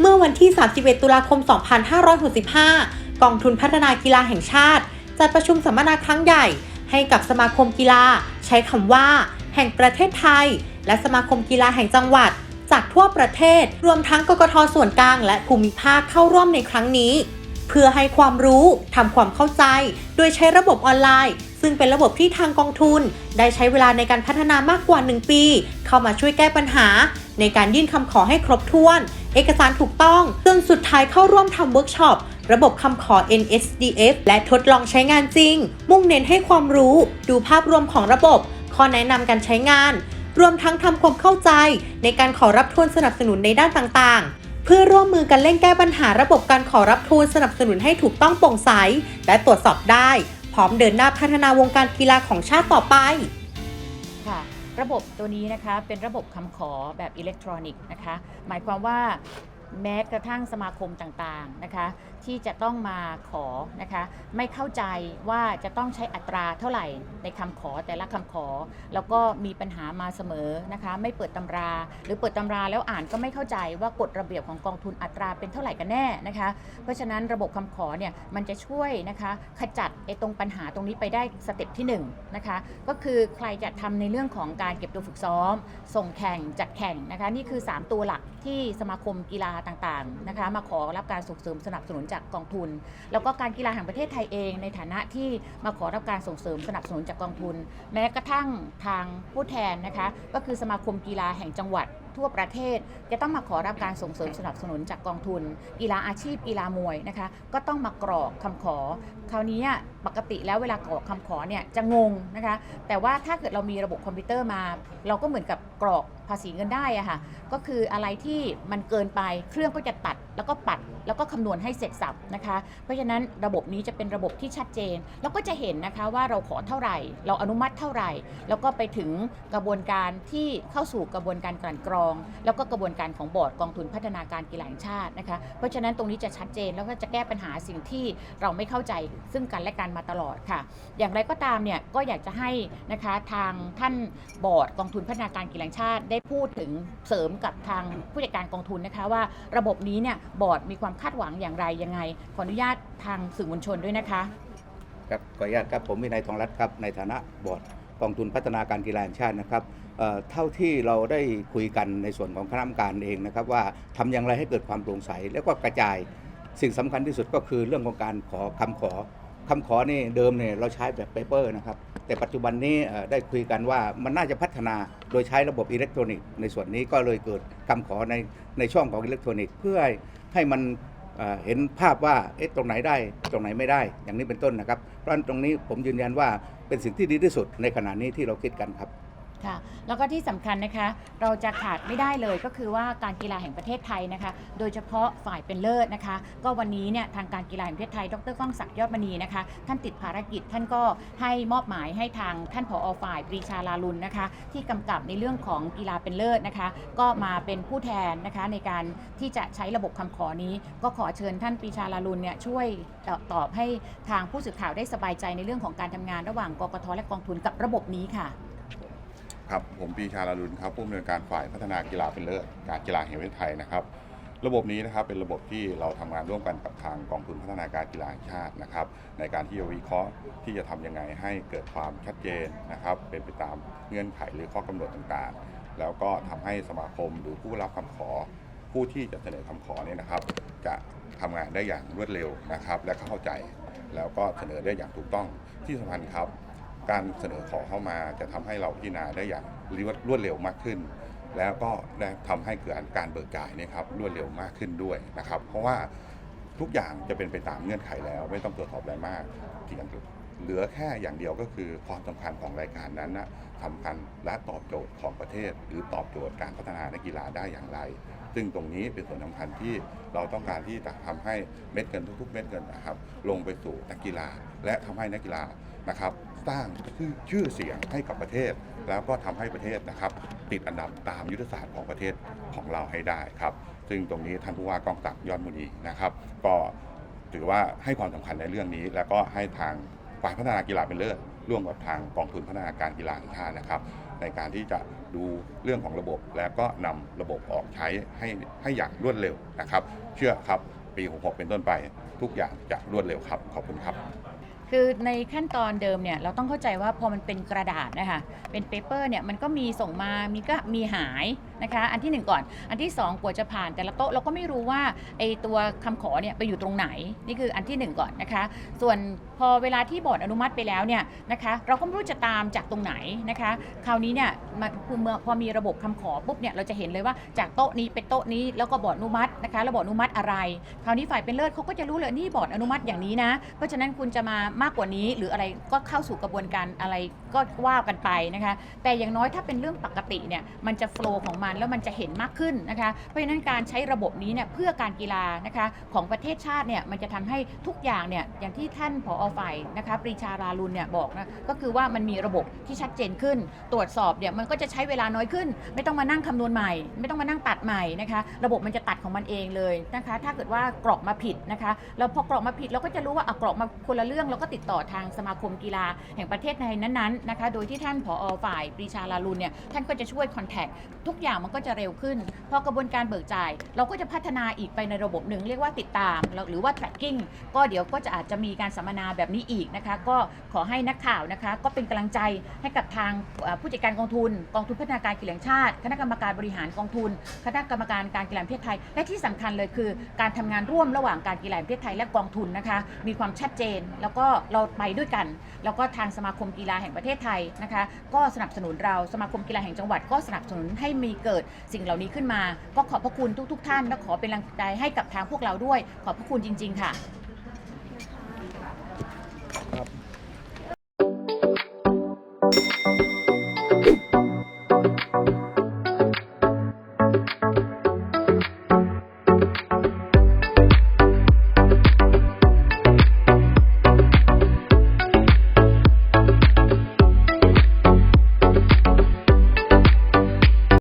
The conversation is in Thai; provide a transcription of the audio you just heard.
เมื่อวันที่ 31 ตุลาคม 2565 กองทุนพัฒนากีฬาแห่งชาติ จัดประชุมสัมมนาครั้งใหญ่ ให้กับสมาคมกีฬา ใช้คำว่า แห่งประเทศไทย และสมาคมกีฬาแห่งจังหวัด จากทั่วประเทศ รวมทั้งกกทส่วนกลางและภูมิภาคเข้าร่วมในครั้งนี้ เพื่อให้ความรู้ทำความเข้าใจ โดยใช้ระบบออนไลน์ ซึ่งเป็นระบบที่ทางกองทุน ได้ใช้เวลาในการพัฒนามากกว่า 1 ปี เข้ามาช่วยแก้ปัญหา ในการยื่นคำขอให้ครบถ้วน เอกสารถูกต้องจนสุดท้ายเข้าร่วมทำเวิร์กช็อประบบคำขอ NSDF และทดลองใช้งานจริง มุ่งเน้นให้ความรู้ ดูภาพรวมของระบบ ข้อแนะนำการใช้งาน รวมทั้งทำความเข้าใจ ในการขอรับทุนสนับสนุนในด้านต่างๆ เพื่อร่วมมือกันเร่งแก้ปัญหาระบบการขอรับทุนสนับสนุนให้ถูกต้องโปร่งใส และตรวจสอบได้ พร้อมเดินหน้าพัฒนาวงการกีฬาของชาติต่อไปค่ะ ระบบตัวนี้นะคะเป็นระบบคำขอแบบอิเล็กทรอนิกส์นะคะ หมายความว่าแม้กระทั่งสมาคมต่างๆนะคะ ที่จะต้องมาขอนะคะ ไม่เข้าใจว่าจะต้องใช้อัตราเท่าไหร่ในคำขอแต่ละคำขอ แล้วก็มีปัญหามาเสมอนะคะ ไม่เปิดตำรา หรือเปิดตำราแล้วอ่านก็ไม่เข้าใจว่ากฎระเบียบของกองทุนอัตราเป็นเท่าไหร่กันแน่นะคะ เพราะฉะนั้นระบบคำขอเนี่ยมันจะช่วยนะคะขจัดไอ้ตรงปัญหาตรงนี้ไปได้สเต็ปที่1นงนะคะก็คือใครจะทำในเรื่องของการเก็บตัวฝึกซ้อม ส่งแข่งจัดแข่งนะคะนี่คือ 3 ตัวหลักที่สมาคมกีฬาต่างๆนะคะมาขอรับการส่งเสริมสนับสนุนจากจากกองทุน แล้วก็การกีฬาแห่งประเทศไทยเองในฐานะที่มาขอรับการส่งเสริมสนับสนุนจากกองทุน แม้กระทั่งทางผู้แทนนะคะก็คือสมาคมกีฬาแห่งจังหวัด ทั่วประเทศ จะต้องมาขอรับการส่งเสริมสนับสนุนจากกองทุน กีฬาอาชีพกีฬามวยนะคะ ก็ต้องมากรอกคำขอ คราวนี้ปกติแล้วเวลากรอกคำขอเนี่ยจะงงนะคะ แต่ว่าถ้าเกิดเรามีระบบคอมพิวเตอร์มา เราก็เหมือนกับกรอกภาษีเงินได้อะค่ะ ก็คืออะไรที่มันเกินไปเครื่องก็จะตัดแล้วก็ปัดแล้วก็คำนวณให้เสร็จสับนะคะ เพราะฉะนั้นระบบนี้จะเป็นระบบที่ชัดเจน แล้วก็จะเห็นนะคะว่าเราขอเท่าไหร่ เราอนุมัติเท่าไหร่ แล้วก็ไปถึงกระบวนการที่เข้าสู่กระบวนการกลั่นกรองแล้วก็กระบวนการของบอร์ดกองทุนพัฒนาการกีฬาแห่งชาตินะคะเพราะฉะนั้นตรงนี้จะชัดเจนแล้วก็จะแก้ปัญหาสิ่งที่เราไม่เข้าใจซึ่งกันและกันมาตลอดค่ะ อย่างไรก็ตามเนี่ยก็อยากจะให้นะคะทางท่านบอร์ดกองทุนพัฒนาการกีฬาแห่งชาติ ได้พูดถึงเสริมกับทางผู้จัดการกองทุนนะคะว่าระบบนี้เนี่ยบอร์ดมีความคาดหวังอย่างไรยังไง ขออนุญาตทางสื่อมวลชนด้วยนะคะ ครับขออนุญาตครับผมวินัยทองรัตน์ครับในฐานะบอร์ด องทุนพัฒนาการกีฬาแห่งชาตินะครับเท่าที่เราได้คุยกันในส่วนของคณะกรรมการเองนะครับว่าทำอย่างไรให้เกิดความโปร่งใส แล้วก็กระจายสิ่งสำคัญที่สุดก็คือเรื่องของการขอคำขอคำขอนี่เดิมเนี่ยเราใช้แบบเปเปอร์นะครับแต่ปัจจุบันนี้ได้คุยกันว่ามันน่าจะพัฒนาโดยใช้ระบบอิเล็กทรอนิกส์ในส่วนนี้ก็เลยเกิดคำขอในในช่องของอิเล็กทรอนิกส์เพื่อให้มัน เห็นภาพว่าเอ๊ะตรงไหนได้ตรงไหนไม่ได้ อย่างนี้เป็นต้นนะครับ เพราะฉะนั้นตรงนี้ผมยืนยันว่าเป็นสิ่งที่ดีที่สุดในขณะนี้ที่เราคิดกันครับ ค่ะแล้วก็ที่สำคัญนะคะ เราจะขาดไม่ได้เลยก็คือว่าการกีฬาแห่งประเทศไทยนะคะ โดยเฉพาะฝ่ายเป็นเลิศนะคะ ก็วันนี้เนี่ยทางการกีฬาแห่งประเทศไทย ดรก้องศักดิ์ยอดมณีนะคะ ท่านติดภารกิจท่านก็ให้มอบหมายให้ทางท่านผอฝ่ายปรีชาลาลุนนะคะ ที่กำกับในเรื่องของกีฬาเป็นเลิศนะคะ ก็มาเป็นผู้แทนนะคะในการที่จะใช้ระบบคำขอนี้ ก็ขอเชิญท่านปรีชาลาลุนเนี่ยช่วยตอบให้ทางผู้สื่อข่าวได้สบายใจในเรื่องของการทำงานระหว่างกกทและกองทุนกับระบบนี้ค่ะ ครับผมปีชาลารุณครับผู้อำนวยการฝ่ายพัฒนากีฬาเป็นเลิศการกีฬาแห่งประเทศไทยนะครับ ระบบนี้นะครับเป็นระบบที่เราทำงานร่วมกันกับทางกองทุนพัฒนาการกีฬาชาตินะครับ ในการที่จะวิเคราะห์ที่จะทำยังไงให้เกิดความชัดเจนนะครับ เป็นไปตามเงื่อนไขหรือข้อกำหนดต่างๆ แล้วก็ทำให้สมาคมหรือผู้รับคำขอ ผู้ที่จะเสนอคำขอเนี่ยนะครับ จะทำงานได้อย่างรวดเร็วนะครับ และเข้าใจแล้วก็เสนอได้อย่างถูกต้องที่สำคัญครับ การเสนอขอเข้ามาจะทำให้เราพิจารณาได้อย่างรวดเร็วมากขึ้น แล้วก็ได้ทำให้เกิดการเบิกจ่ายนะครับรวดเร็วมากขึ้นด้วยนะครับ เพราะว่าทุกอย่างจะเป็นไปตามเงื่อนไขแล้ว ไม่ต้องตรวจสอบอะไรมากเพียงเหลือแค่อย่างเดียวก็คือความสำคัญของรายการนั้นนะสำคัญและตอบโจทย์ของประเทศ หรือตอบโจทย์การพัฒนานักกีฬาได้อย่างไร ซึ่งตรงนี้เป็นส่วนสำคัญที่เราต้องการที่จะทำให้เม็ดเงินทุกๆ เม็ดเงินนะครับ ลงไปสู่นักกีฬา และทำให้นักกีฬานะครับ สร้างชื่อเสียงให้กับประเทศ แล้วก็ทำให้ประเทศนะครับ ติดอันดับตามยุทธศาสตร์ของประเทศของเราให้ได้ครับ ซึ่งตรงนี้ท่านผู้ว่ากองศักยอดมุนีนะครับ ก็ถือว่าให้ความสำคัญในเรื่องนี้ แล้วก็ให้ทางฝ่ายพัฒนากีฬาเป็นเลิศร่วมกับทางกองทุนพัฒนาการกีฬาแห่งชาตินะครับ ในการที่จะ ดูเรื่องของระบบ แล้วก็นำระบบออกใช้ให้ให้อย่างรวดเร็วนะครับ เชื่อครับปี 66 เป็นต้นไป ทุกอย่างจะรวดเร็วครับ ขอบคุณครับ คือในขั้นตอนเดิมเนี่ยเราต้องเข้าใจว่าพอมันเป็นกระดาษนะคะเป็นเปเปอร์เนี่ยมันก็มีส่งมามีก็มีหายนะคะ อันที่หนึ่งก่อน อันที่สองกว่าจะผ่านแต่ละโต๊ะเราก็ไม่รู้ว่าไอตัวคำขอเนี่ยไปอยู่ตรงไหนนี่คืออันที่หนึ่งก่อนนะคะ ส่วนพอเวลาที่บอร์ดอนุมัติไปแล้วเนี่ยนะคะ เราก็ไม่รู้จะตามจากตรงไหนนะคะ คราวนี้เนี่ยมันคือเมื่อพอมีระบบคำขอปุ๊บเนี่ยเราจะเห็นเลยว่าจากโต๊ะนี้เป็นโต๊ะนี้แล้วก็บอร์ดอนุมัตินะคะแล้วบอร์ดอนุมัติอะไร คราวนี้ฝ่ายเป็นเลิศเขาก็จะรู้เลยนี่บอร์ดอนุมัติอย่างนี้นะเพราะฉะนั้นคุณจะมามากกว่านี้หรืออะไรก็เข้าสู่กระบวนการอะไรก็ว่ากันไปนะคะ แต่อย่างน้อยถ้าเป็นเรื่องปกติเนี่ยมันจะโฟล์ของมันแล้วมันจะเห็นมากขึ้นนะคะ เพราะฉะนั้นการใช้ระบบนี้เนี่ยเพื่อการกีฬานะคะของประเทศชาติเนี่ยมันจะทำให้ทุกอย่างเนี่ยอย่างที่ท่านผอฝ่ายนะคะปรีชาราลุนเนี่ยบอกนะก็คือว่ามันมีระบบที่ชัดเจนขึ้น ตรวจสอบเนี่ยมันก็จะใช้เวลาน้อยขึ้น ไม่ต้องมานั่งคำนวณใหม่ ไม่ต้องมานั่งตัดใหม่นะคะ ระบบมันจะตัดของมันเองเลยนะคะ ถ้าเกิดว่ากรอกมาผิดนะคะแล้วพอกรอกมาผิดเราก็จะรู้ว่าอะกรอกมาคนละเรื่องเราก็็ติดต่อทางสมาคมกีฬาแห่งประเทศในนั้นๆนะคะ โดยที่ท่านผอฝ่ายปรีชาลาลุนเนี่ยท่านก็จะช่วยคอนแทคทุกอย่างมันก็จะเร็วขึ้น พอกระบวนการเบิกจ่าย เราก็จะพัฒนาอีกไปในระบบหนึ่งเรียกว่าติดตาม หรือว่า tracking ก็เดี๋ยวก็จะอาจจะมีการสัมมนาแบบนี้อีกนะคะ ก็ขอให้นักข่าวนะคะ ก็เป็นกำลังใจให้กับทางผู้จัดการกองทุน กองทุนพัฒนาการกีฬาแห่งชาติ คณะกรรมการบริหารกองทุน คณะกรรมการการกีฬาประเทศไทย และที่สำคัญเลยคือ การทำงานร่วมระหว่างการกีฬาประเทศไทยและกองทุนนะคะ มีความชัดเจนแล้วก็เราไปด้วยกัน แล้วก็ทางสมาคมกีฬาแห่งประเทศไทยนะคะ ก็สนับสนุนเราสมาคมกีฬาแห่งจังหวัด ก็สนับสนุนให้มีเกิดสิ่งเหล่านี้ขึ้นมา ก็ขอบพระคุณทุก ๆ ท่านและขอเป็นกำลังใจให้กับทางพวกเราด้วย ขอบพระคุณจริง ๆ ค่ะ